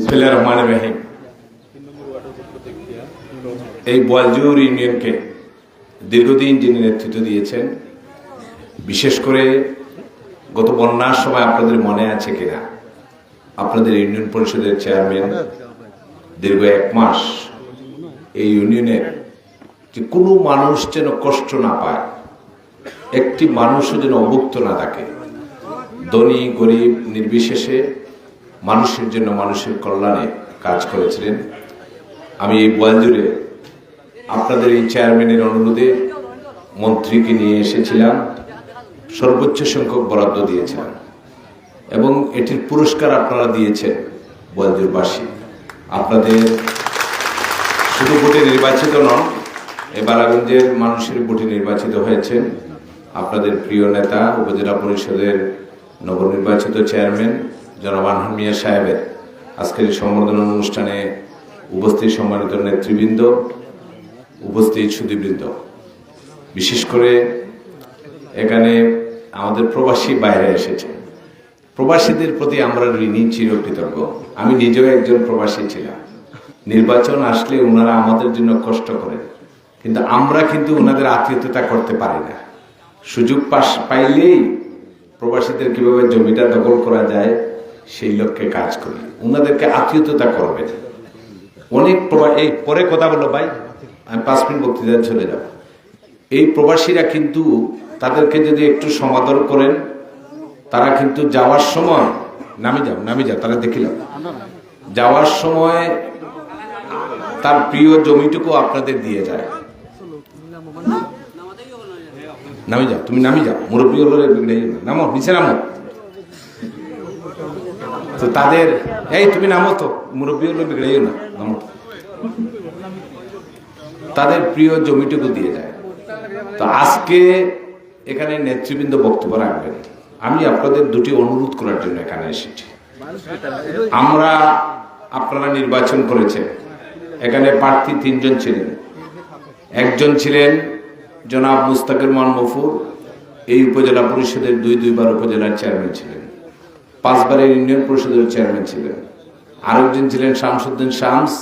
বিসমিল্লাহ রহমান রহিম। এই বলজুর ইউনিয়নকে দীর্ঘদিন যিনি নেতৃত্ব দিয়েছেন, বিশেষ করে গত বন্যার সময় আপনাদের মনে আছে কিনা? আপনাদের ইউনিয়ন পরিষদের চেয়ারম্যান দীর্ঘ এক মাস এই ইউনিয়নের যে কোনো মানুষ যেন কষ্ট না পায়, একটি মানুষও যেন অভুক্ত না থাকে। ধনী, গরিব, নির্বিশেষে মানুষের জন্য মানুষের কল্যাণে কাজ করেছিলেন। আমি এই বয়ালজুড়ে আপনাদের এই চেয়ারম্যানের অনুরোধে মন্ত্রীকে নিয়ে এসেছিলাম, সর্বোচ্চ সংখ্যক বরাদ্দ দিয়েছিলাম এবং এটির পুরস্কার আপনারা দিয়েছেন বয়ালজুরবাসী আপনাদের শুধু ভোটে নির্বাচিত নন, এ বালাগঞ্জের মানুষের ভোটে নির্বাচিত হয়েছেন আপনাদের প্রিয় নেতা, উপজেলা পরিষদের নবনির্বাচিত চেয়ারম্যান জনাব আনহান মিয়া সাহেবের আজকের এই সম্বর্ধনা অনুষ্ঠানে উপস্থিত সম্মানিত নেতৃবৃন্দ, উপস্থিত সুদীবৃন্দ বিশেষ করে এখানে আমাদের প্রবাসী বাইরে এসেছে। প্রবাসীদের প্রতি আমরা ঋণী চিরকৃতজ্ঞ। আমি নিজেও একজন প্রবাসী ছিলাম। নির্বাচন আসলে ওনারা আমাদের জন্য কষ্ট করে কিন্তু আমরা কিন্তু ওনাদের আত্মীয়তা করতে পারি না। সুযোগ পাস পাইলেই প্রবাসীদের কীভাবে জমিটা দখল করা যায় সেই লক্ষ্যে কাজ করি। ওনাদেরকে আত্মীয়তা করবেন অনেক এই পরে কথা বলো ভাই, আমি পাঁচ মিনিট বক্তৃতা চলে যাব। এই প্রবাসীরা কিন্তু তাদেরকে যদি একটু সমাদর করেন, তারা কিন্তু যাওয়ার সময়, নামি যাও নামি যাও, তারা দেখিলাম যাওয়ার সময় তার প্রিয় জমিটুকু আপনাদের দিয়ে যায়। নামি যাও, তুমি নামি যাও। মুরব্বী হলো নামো, নিচে নামো। তো তাদের, এই তুমি নামো তো, মুরব্বী হলো বিগড়ে যাও না নামো তাদের প্রিয় জমিটুকু দিয়ে যায়। তো আজকে এখানে নেতৃবৃন্দ বক্তব্য রাখবেন। আমি আপনাদের দুটি অনুরোধ করার জন্য এখানে এসেছি। আমরা আপনারা নির্বাচন করেছেন। এখানে প্রার্থী তিনজন ছিলেন। একজন ছিলেন জনাব মুস্তাকির মান মফুর, এই উপজেলা পরিষদের দুই দুইবার উপজেলার চেয়ারম্যান ছিলেন। পাঁচবারের ইউনিয়ন পরিষদের চেয়ারম্যান ছিলেন। আরেকজন ছিলেন শামসুদ্দিন শামস,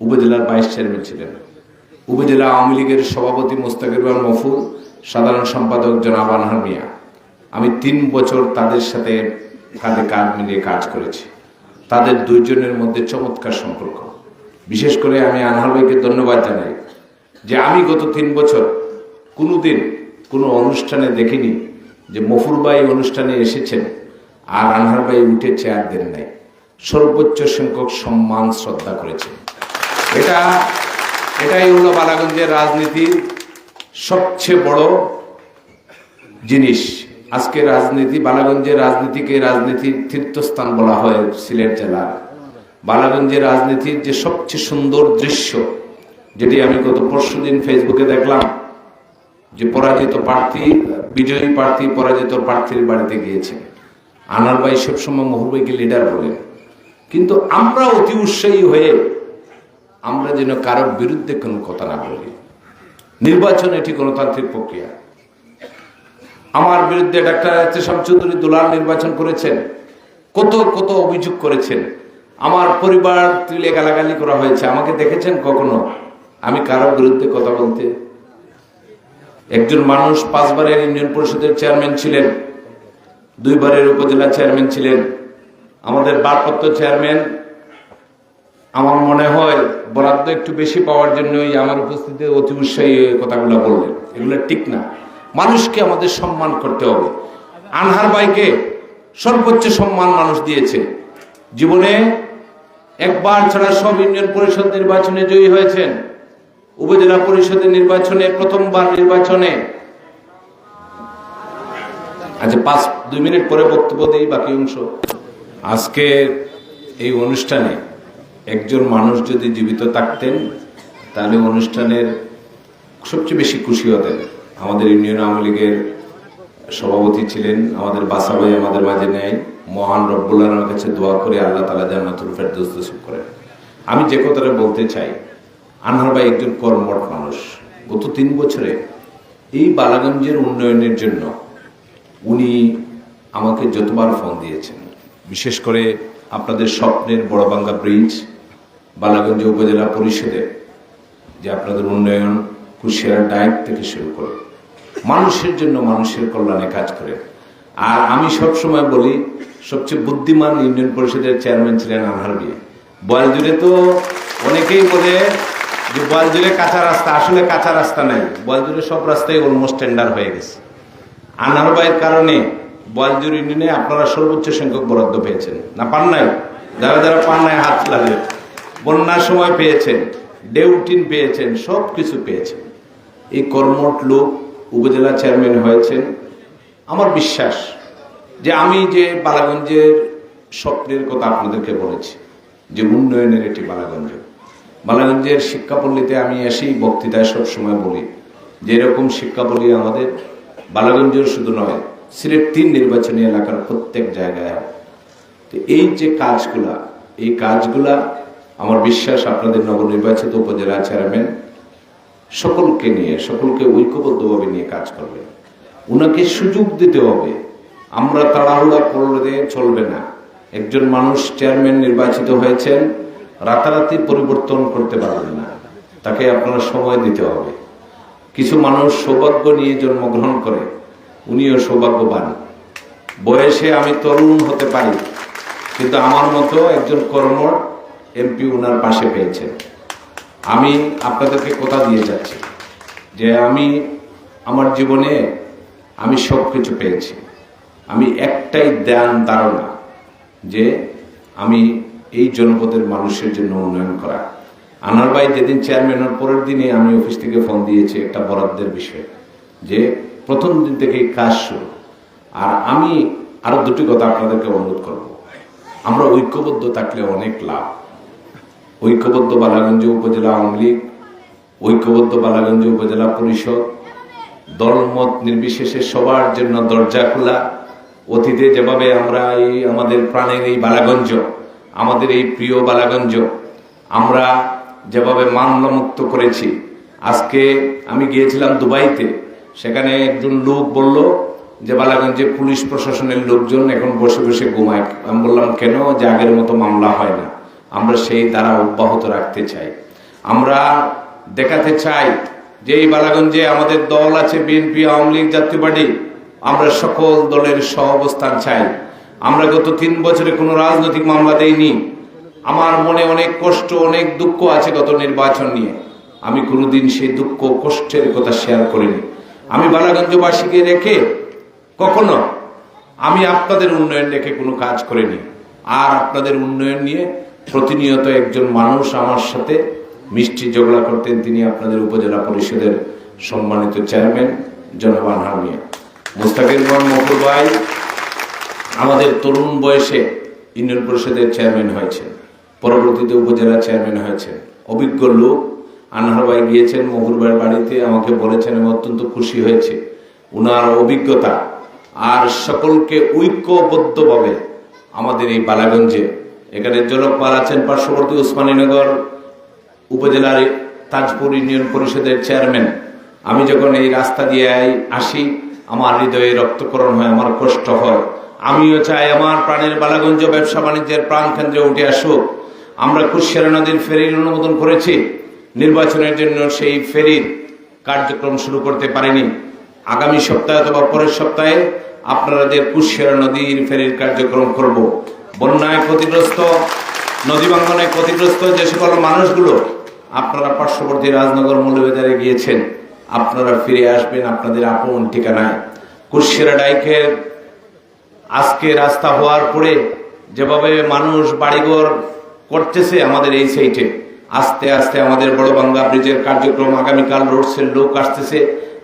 উপজেলার ভাইস চেয়ারম্যান ছিলেন। উপজেলা আওয়ামী লীগের সভাপতি মোস্তাকির রহমান মফুর সাধারণ সম্পাদক জনাব আনহার মিয়া। আমি তিন বছর তাদের সাথে কাঁধে কাঁধ মিলিয়ে কাজ করেছি। তাদের দুইজনের মধ্যে চমৎকার সম্পর্ক। বিশেষ করে আমি আনহার ভাইকে ধন্যবাদ জানাই যে আমি গত তিন বছর কোনোদিন কোনো অনুষ্ঠানে দেখিনি যে মফুর ভাই অনুষ্ঠানে এসেছেন। আর আনহার ভাই উঠে চেয়ার দেন নাই। সর্বোচ্চ সংখ্যক সম্মান শ্রদ্ধা করেছেন। এটা, এটাই হলো বালাগঞ্জের রাজনীতির সবচেয়ে বড় জিনিস। আজকে রাজনীতি, বালাগঞ্জের রাজনীতিকে রাজনীতির তীর্থস্থান বলা হয় সিলেট জেলার। বালাগঞ্জের রাজনীতির যে সবচেয়ে সুন্দর দৃশ্য, যেটি আমি গত পরশু দিন ফেসবুকে দেখলাম, যে পরাজিত প্রার্থী, বিজয়ী প্রার্থী পরাজিত প্রার্থীর বাড়িতে গিয়েছে। আনার ভাই সবসময় মহুরবাইকে লিডার বলেন। কিন্তু আমরা অতি উৎসাহী হয়ে আমরা যেন কারোর বিরুদ্ধে কোনো কথা না বলি। নির্বাচন এটি গণতান্ত্রিক প্রক্রিয়া। আমার বিরুদ্ধে ডাক্তার এতেশাম চৌধুরী দুলাল নির্বাচন করেছেন, কত কত অভিযোগ করেছেন। আমার পরিবার তুলে গালাগালি করা হয়েছে, আমাকে দেখেছেন কখনো? আমি কারোর বিরুদ্ধে কথা বলতে। একজন মানুষ পাঁচবারের ইউনিয়ন পরিষদের চেয়ারম্যান ছিলেন দুইবারের উপজেলা চেয়ারম্যান ছিলেন। আমাদের বারপত্র চেয়ারম্যান, আমার মনে হয় বরাদ্দ একটু বেশি পাওয়ার জন্যই আমার উপস্থিতিতে অতি উৎসাহী কথাগুলো বললেন। এগুলো ঠিক না। মানুষকে আমাদের সম্মান করতে হবে। আনহার বাইকে সর্বোচ্চ সম্মান মানুষ দিয়েছে। জীবনে একবার ছাড়া সব ইউনিয়ন পরিষদ নির্বাচনে জয়ী হয়েছেন। উপজেলা পরিষদের নির্বাচনে, প্রথমবার নির্বাচনে আচ্ছা পাঁচ, দুই মিনিট পরে বক্তব্য দিই, বাকি অংশ। আজকে এই অনুষ্ঠানে একজন মানুষ যদি জীবিত থাকতেন, তাহলে অনুষ্ঠানের সবচেয়ে বেশি খুশি হতেন। আমাদের ইউনিয়ন আওয়ামী লীগের সভাপতি ছিলেন, আমাদের বাসা ভাই আমাদের মাঝে নেয় মহান রব্বুল আলমের কাছে দোয়া করে আল্লাহ তালা জান্নাতুল ফেরদৌস নসিব করেন। আমি যে কথাটা বলতে চাই, আনহার ভাই একজন কর্মঠ মানুষ। গত তিন বছরে এই বালাগঞ্জের উন্নয়নের জন্য উনি আমাকে যতবার ফোন দিয়েছেন। বিশেষ করে আপনাদের স্বপ্নের বড়বাঙ্গা ব্রিজ বালাগঞ্জ উপজেলা পরিষদে যে আপনাদের উন্নয়ন কুশিয়ার ডায়েট থেকে শুরু করে। মানুষের জন্য মানুষের কল্যাণে কাজ করে। আর আমি সব সময় বলি, সবচেয়ে বুদ্ধিমান ইউনিয়ন পরিষদের চেয়ারম্যান ছিলেন আনহার বিয়ে। বয়ালজুড়ে তো অনেকেই বলে যে বয়ালজুড়ে কাঁচা রাস্তা, আসলে কাঁচা রাস্তা নাই। বয়ালজুড়ে সব রাস্তায় অলমোস্ট টেন্ডার হয়ে গেছে। আনার বাইয়ের কারণে বয়ালজুর ইউনিয়নে আপনারা সর্বোচ্চ সংখ্যক বরাদ্দ পেয়েছেন। না, পান নাই? যারা যারা পান নাই, হাত লাগে বন্যার সময় পেয়েছেন, ডেউটিন পেয়েছেন সব কিছু পেয়েছেন। এই কর্মট লোক উপজেলা চেয়ারম্যান হয়েছেন। আমার বিশ্বাস যে আমি যে বালাগঞ্জের স্বপ্নের কথা আপনাদেরকে বলেছি, যে উন্নয়নের একটি বালাগঞ্জ। বালাগঞ্জের শিক্ষাপল্লীতে আমি এসেই বক্তৃতায় সবসময় বলি, যে এরকম শিক্ষাপল্লী আমাদের বালাগঞ্জের শুধু নয়, সিলেট তিন নির্বাচনী এলাকার প্রত্যেক জায়গায়। তো এই যে কাজগুলা, এই কাজগুলা আমার বিশ্বাস আপনাদের নবনির্বাচিত উপজেলা চেয়ারম্যান সকলকে নিয়ে, সকলকে ঐক্যবদ্ধভাবে নিয়ে কাজ করবে। ওনাকে সুযোগ দিতে হবে। আমরা তাড়াহুড়া করলে চলবে না। একজন মানুষ চেয়ারম্যান নির্বাচিত হয়েছেন, রাতারাতি পরিবর্তন করতে পারবেন না। তাকে আপনারা সময় দিতে হবে। কিছু মানুষ সৌভাগ্য নিয়ে জন্মগ্রহণ করে, উনিও সৌভাগ্যবান। বয়সে আমি তরুণ হতে পারি, কিন্তু আমার মতো একজন কর্মর এমপি উনার পাশে পেয়েছেন আমি আপনাদেরকে কথা দিয়ে যাচ্ছি যে আমি, আমার জীবনে আমি সব কিছু পেয়েছি। আমি একটাই ধ্যান ধারণা যে আমি এই জনপদের মানুষের জন্য উন্নয়ন করা। আনার ভাই যেদিন চেয়ারম্যান হওয়ার পরের দিনে আমি অফিস থেকে ফোন দিয়েছি একটা বরাদ্দের বিষয়ে, যে প্রথম দিন থেকেই কাজ শুরু। আর আমি আরও দুটি কথা আপনাদেরকে অনুরোধ করব। আমরা ঐক্যবদ্ধ থাকলে অনেক লাভ। ঐক্যবদ্ধ বালাগঞ্জ উপজেলা আওয়ামী লীগ, ঐক্যবদ্ধ বালাগঞ্জ উপজেলা পরিষদ, দলমত নির্বিশেষে সবার জন্য দরজা খোলা। অতীতে যেভাবে আমরা এই আমাদের প্রাণের এই বালাগঞ্জ, আমাদের এই প্রিয় বালাগঞ্জ, আমরা যেভাবে মামলামুক্ত করেছি। আজকে আমি গিয়েছিলাম দুবাইতে। সেখানে একজন লোক বলল যে, বালাগঞ্জে পুলিশ প্রশাসনের লোকজন এখন বসে বসে ঘুমায়। আমি বললাম, কেন? যে আগের মতো মামলা হয় না। আমরা সেই দ্বারা অব্যাহত রাখতে চাই। আমরা দেখাতে চাই যে, এই বালাগঞ্জে আমাদের দল আছে, বিএনপি, আওয়ামী লীগ, জাতীয় পার্টি। আমরা সকল দলের সহ অবস্থান চাই। আমরা গত তিন বছরে কোনো রাজনৈতিক মামলা দেইনি। আমার মনে অনেক কষ্ট, অনেক দুঃখ আছে গত নির্বাচন নিয়ে। আমি কোনোদিন সেই দুঃখ, কষ্টের কথা শেয়ার করিনি। আমি বালাগঞ্জবাসীকে রেখে কখনো আমি আপনাদের উন্নয়ন রেখে কোনো কাজ করিনি। আর আপনাদের উন্নয়ন নিয়ে প্রতিনিয়ত একজন মানুষ আমার সাথে মিষ্টি ঝগড়া করতেন তিনি আপনাদের উপজেলা পরিষদের সম্মানিত চেয়ারম্যান জনবান হামিয়া মুস্তাকির ভাই আমাদের তরুণ বয়সে ইউনিয়ন পরিষদের চেয়ারম্যান হয়েছেন। পরবর্তীতে উপজেলা চেয়ারম্যান হয়েছেন অভিজ্ঞ লোক, আনহার ভাই গিয়েছেন মহুর ভাইয়ের বাড়িতে, আমাকে বলেছেন, আমি অত্যন্ত খুশি হয়েছে। উনার অভিজ্ঞতা আর সকলকে ঐক্যবদ্ধভাবে আমাদের এই বালাগঞ্জে। এখানে জনকপাল আছেন পার্শ্ববর্তী উসমানীনগর উপজেলার তাজপুর ইউনিয়ন পরিষদের চেয়ারম্যান। আমি যখন এই রাস্তা দিয়ে আসি, আমার হৃদয়ে রক্তকরণ হয়, আমার কষ্ট হয়। আমিও চাই আমার প্রাণের বালাগঞ্জ ব্যবসা বাণিজ্যের প্রাণ কেন্দ্রে উঠে আসুক। আমরা কুশিয়ারা নদীর ফেরির অনুমোদন করেছি। নির্বাচনের জন্য সেই ফেরির কার্যক্রম শুরু করতে পারিনি। আগামী সপ্তাহে অথবা পরের সপ্তাহে আপনাদের কুশিয়ারা নদীর ফেরির কার্যক্রম করব। বন্যায় ক্ষতিগ্রস্ত, নদী ভাঙ্গনে ক্ষতিগ্রস্ত যে সকল মানুষগুলো আপনারা পার্শ্ববর্তী রাজনগর মৌলবাজারে গিয়েছেন, আপনারা ফিরে আসবেন আপনাদের আপন ঠিকানায়। কুশিয়ারা ডাইকের আজকে রাস্তা হওয়ার পরে যেভাবে মানুষ বাড়িঘর করতেছে আমাদের এই সাইটে। আস্তে আস্তে আমাদের বড় বাংলা ব্রিজের কার্যক্রম আগামীকাল রোডসের লোক আসতেছে।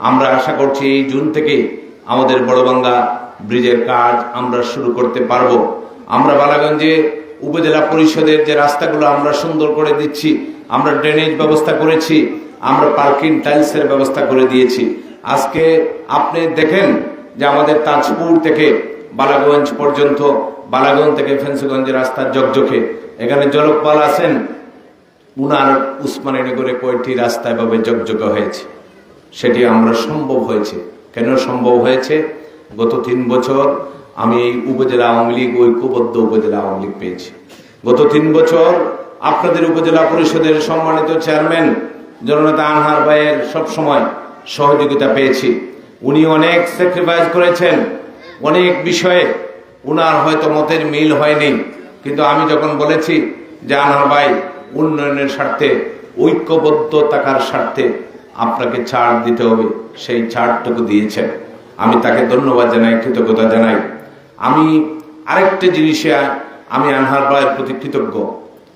আমরা আশা করছি এই জুন থেকে আমাদের বড় বাংলা ব্রিজের কাজ আমরা শুরু করতে পারব। আমরা বালাগঞ্জে উপজেলা পরিষদের যে রাস্তাগুলো আমরা সুন্দর করে দিচ্ছি, আমরা ড্রেনেজ ব্যবস্থা করেছি, আমরা পার্কিং টাইলসের ব্যবস্থা করে দিয়েছি। আজকে আপনি দেখেন যে আমাদের তাজপুর থেকে বালাগঞ্জ পর্যন্ত, বালাগঞ্জ থেকে ফেন্সগঞ্জের রাস্তার জকজকে এখানে জলকপাল আছেন, উনার উসমানীনগরে কয়টি রাস্তা এভাবে জকজকে হয়েছে? সেটি আমরা সম্ভব হয়েছে। কেন সম্ভব হয়েছে? গত তিন বছর আমি এই উপজেলা আওয়ামী লীগ ঐক্যবদ্ধ উপজেলা আওয়ামী লীগ পেয়েছি। গত তিন বছর আপনাদের উপজেলা পরিষদের সম্মানিত চেয়ারম্যান জননেতা আনহার ভাইয়ের সবসময় সহযোগিতা পেয়েছি। উনি অনেক স্যাক্রিফাইস করেছেন, অনেক বিষয়ে। উনার হয়তো মতের মিল হয়নি। কিন্তু আমি যখন বলেছি, যে আনহার ভাই, উন্নয়নের স্বার্থে, ঐক্যবদ্ধ থাকার স্বার্থে আপনাকে ছাড় দিতে হবে, সেই ছাড়টুকু দিয়েছেন। আমি তাকে ধন্যবাদ জানাই, কৃতজ্ঞতা জানাই। আমি আরেকটা জিনিসে, আমি আনহার ভাইয়ের প্রতি কৃতজ্ঞ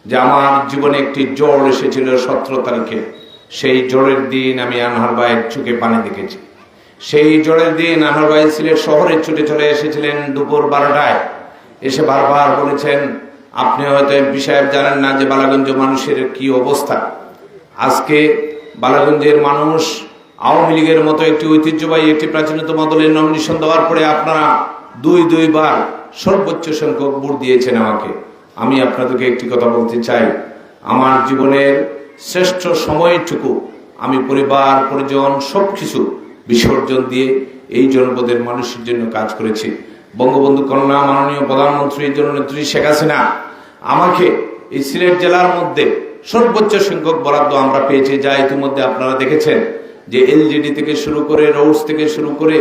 যে আমার জীবনে একটি জ্বর এসেছিল সতেরো তারিখে। সেই জ্বরের দিন আমি আনহার ভাইয়ের চোখে পানি দেখেছি। সেই জ্বরের দিন আনহার ভাই সিলেট শহরে ছুটে চলে এসেছিলেন দুপুর বারোটায়। এসে বারবার বলেছেন, আপনি হয়তো এমপি সাহেব জানেন না যে বালাগঞ্জ মানুষের কি অবস্থা। আজকে বালাগঞ্জের মানুষ আওয়ামী লীগের মতো একটি ঐতিহ্যবাহী, একটি প্রাচীনতম দলের নমিনেশন দেওয়ার পরে আপনারা দুই, দুইবার সর্বোচ্চ সংখ্যক ভোট দিয়েছেন আমাকে। আমি আপনাদেরকে একটি কথা বলতে চাই। আমার জীবনের শ্রেষ্ঠ সময়টুকু আমি পরিবার, পরিজন সব কিছু বিসর্জন দিয়ে এই জনপদের মানুষের জন্য কাজ করেছি। বঙ্গবন্ধু কন্যা মাননীয় প্রধানমন্ত্রীর জন্য নেত্রী শেখ হাসিনা, আমাকে এই সিলেট জেলার মধ্যে সর্বোচ্চ সংখ্যক বরাদ্দ আমরা পেয়েছি, যা ইতিমধ্যে আপনারা দেখেছেন যে এলজিডি থেকে শুরু করে, রোডস থেকে শুরু করে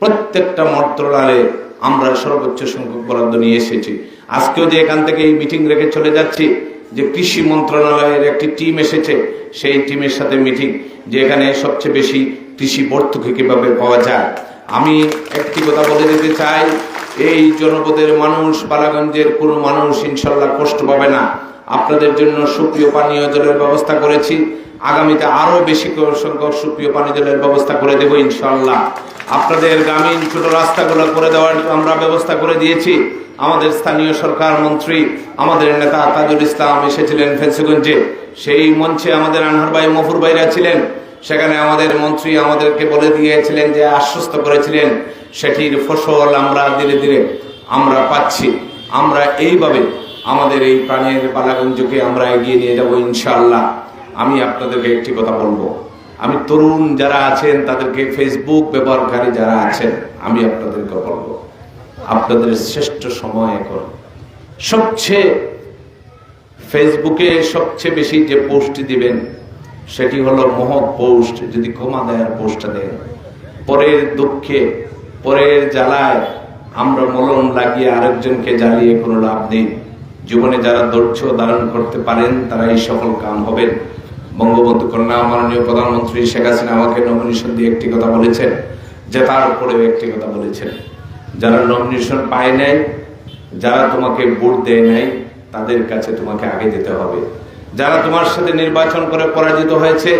প্রত্যেকটা মন্ত্রণালয়ে আমরা সর্বোচ্চ সংখ্যক বরাদ্দ নিয়ে এসেছি। আজকেও যে এখান থেকে এই মিটিং রেখে চলে যাচ্ছি, যে কৃষি মন্ত্রণালয়ের একটি টিম এসেছে, সেই টিমের সাথে মিটিং যে এখানে সবচেয়ে বেশি কৃষি ভর্তুকি কীভাবে পাওয়া যায় আমি একটি কথা বলে দিতে চাই, এই জনপদের মানুষ, বালাগঞ্জের কোনো মানুষ ইনশাল্লাহ কষ্ট পাবে না। আপনাদের জন্য সুপ্রিয় পানীয় জলের ব্যবস্থা করেছি। আগামীতে আরও বেশি সংখ্যক সুপ্রিয় পানীয় জলের ব্যবস্থা করে দেবো ইনশাল্লাহ। আপনাদের গ্রামীণ ছোট রাস্তাগুলো করে দেওয়ার আমরা ব্যবস্থা করে দিয়েছি। আমাদের স্থানীয় সরকার মন্ত্রী, আমাদের নেতা তাজুল ইসলাম এসেছিলেন ফেন্সিগঞ্জে সেই মঞ্চে আমাদের আনহার ভাই মফুর ভাইরা ছিলেন। সেখানে আমাদের মন্ত্রী আমাদেরকে বলে দিয়েছিলেন যে আশ্বস্ত করেছিলেন, সেটির ফসল আমরা ধীরে ধীরে আমরা পাচ্ছি। আমরা এইভাবে আমাদের এই প্রাণের বালাগঞ্জকে আমরা এগিয়ে নিয়ে যাব ইনশাল্লাহ আমি আপনাদেরকে একটি কথা বলব। আমি তরুণ যারা আছেন, তাদেরকে ফেসবুক ব্যবহারকারী যারা আছেন, আমি আপনাদেরকে বলব, আপনাদের শ্রেষ্ঠ সময় এখন। সবচেয়ে ফেসবুকে সবচেয়ে বেশি যে পোস্ট দিবেন সেটি হলো মহৎ পোস্ট, যদি ক্ষমা দেয়ার পোস্টটা দেয়। পরের দুঃখে, পরের জ্বালায় আমরা মলম লাগিয়ে আরেকজনকে জ্বালিয়ে কোনো লাভ নেই। জীবনে যারা ধৈর্য ধারণ করতে পারেন তারা এই সফল কাম হবেন। বঙ্গবন্ধু কন্যা, মাননীয় প্রধানমন্ত্রী শেখ হাসিনা আমাকে নমিনেশন দিয়ে একটি কথা বলেছেন, জেতার পরেও একটি কথা বলেছেন। যারা নমিনেশন পায় নাই, যারা তোমাকে ভোট দেয় নাই, তাদের কাছে তোমাকে আগে যেতে হবে। যারা তোমার সাথে নির্বাচন করে পরাজিত হয়েছে,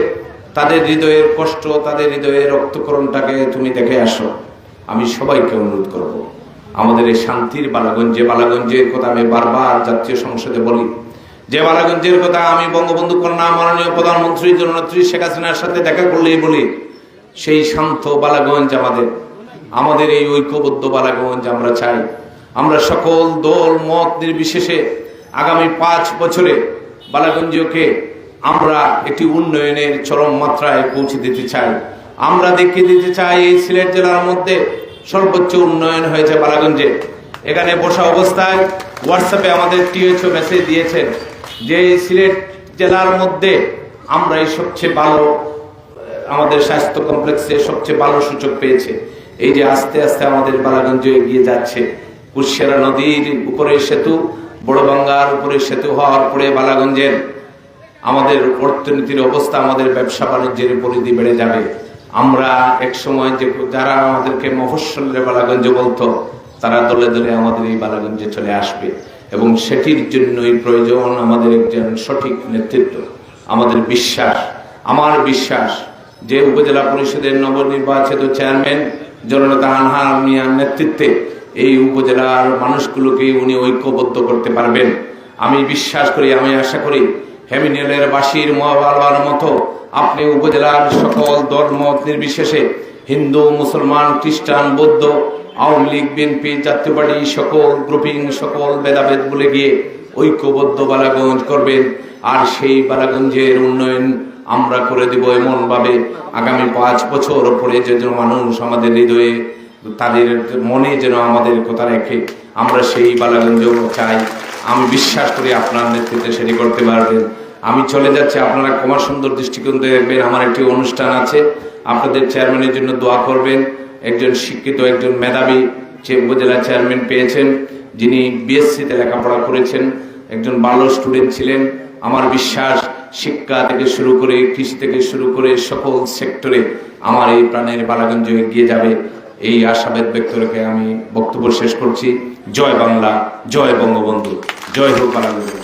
তাদের হৃদয়ের কষ্ট, তাদের হৃদয়ের রক্তকরণটাকে তুমি দেখে আসো। আমি সবাইকে অনুরোধ করব। আমাদের এই শান্তির বালাগঞ্জ বালাগঞ্জের কথা আমি বারবার জাতীয় সংসদে বলি, যে বালাগঞ্জের কথা আমি বঙ্গবন্ধু কন্যা মাননীয় প্রধানমন্ত্রী জননেত্রী শেখ হাসিনার সাথে দেখা করলেই বলি, সেই শান্ত বালাগঞ্জ আমাদের। আমাদের এই ঐক্যবদ্ধ বালাগঞ্জ আমরা চাই। আমরা সকল দল, মত নির্বিশেষে আগামী পাঁচ বছরে বালাগঞ্জকে আমরা একটি উন্নয়নের চরম মাত্রায় পৌঁছে দিতে চাই। আমরা দেখিয়ে দিতে চাই এই সিলেট জেলার মধ্যে সর্বোচ্চ উন্নয়ন হয়েছে বালাগঞ্জে। এখানে বসা অবস্থায় হোয়াটসঅ্যাপে আমাদের টিএচও মেসেজ দিয়েছেন যে সিলেট জেলার মধ্যে আমরা এই সবচেয়ে ভালো, আমাদের স্বাস্থ্য কমপ্লেক্সে সবচেয়ে ভালো সুযোগ পেয়েছে। এই যে আস্তে আস্তে আমাদের বালাগঞ্জ এগিয়ে যাচ্ছে। কুশিয়ারা নদীর উপরে সেতু বড়বাঙ্গার উপরে সেতু হওয়ার পরে বালাগঞ্জের আমাদের অর্থনীতির অবস্থা, আমাদের ব্যবসা বাণিজ্যের পরিধি বেড়ে যাবে। আমরা এক সময় যে যারা আমাদেরকে মফস্বলের বালাগঞ্জ বলতো, তারা দলে দলে আমাদের এই বালাগঞ্জে চলে আসবে। এবং সেটির জন্যই প্রয়োজন আমাদের একজন সঠিক নেতৃত্ব, আমাদের বিশ্বাস, আমার বিশ্বাস যে উপজেলা পরিষদের নবনির্বাচিত চেয়ারম্যান জননেতা আনহার মিয়ার নেতৃত্বে এই উপজেলার মানুষগুলোকে উনি ঐক্যবদ্ধ করতে পারবেন। আমি বিশ্বাস করি, আমি আশা করি হেমিনেলের বাসীর মহাবাবার মতো আপনি উপজেলার সকল ধর্ম নির্বিশেষে হিন্দু, মুসলমান, খ্রিস্টান, বৌদ্ধ, আওয়ামী লীগ, বিএনপি, জাতীয় পার্টি, সকল গ্রুপিং, সকল ভেদাভেদ বলে গিয়ে ঐক্যবদ্ধ বালাগঞ্জ করবেন। আর সেই বালাগঞ্জের উন্নয়ন আমরা করে দিব এমনভাবে আগামী পাঁচ বছর পরে যে মানুষ আমাদের হৃদয়ে তাদের মনে যেন আমাদের কথা রেখে আমরা সেই বালাগঞ্জ চাই। আমি বিশ্বাস করি আপনার নেতৃত্বে সেটি করতে পারবেন। আমি চলে যাচ্ছি। আপনারা কুমার সুন্দর দৃষ্টিকোণ দেখবেন, আমার একটি অনুষ্ঠান আছে। আপনাদের চেয়ারম্যানের জন্য দোয়া করবেন। একজন শিক্ষিত, একজন মেধাবী উপজেলা চেয়ারম্যান পেয়েছেন, যিনি বিএসসিতে লেখাপড়া করেছেন। একজন ভালো স্টুডেন্ট ছিলেন। আমার বিশ্বাস শিক্ষা থেকে শুরু করে কৃষি থেকে শুরু করে সকল সেক্টরে আমার এই প্রাণের বালাগঞ্জ এগিয়ে যাবে। এই আশাবাদ ব্যক্ত রেখে আমি বক্তব্য শেষ করছি। জয় বাংলা, জয় বঙ্গবন্ধু, জয় হোক বালাগঞ্জ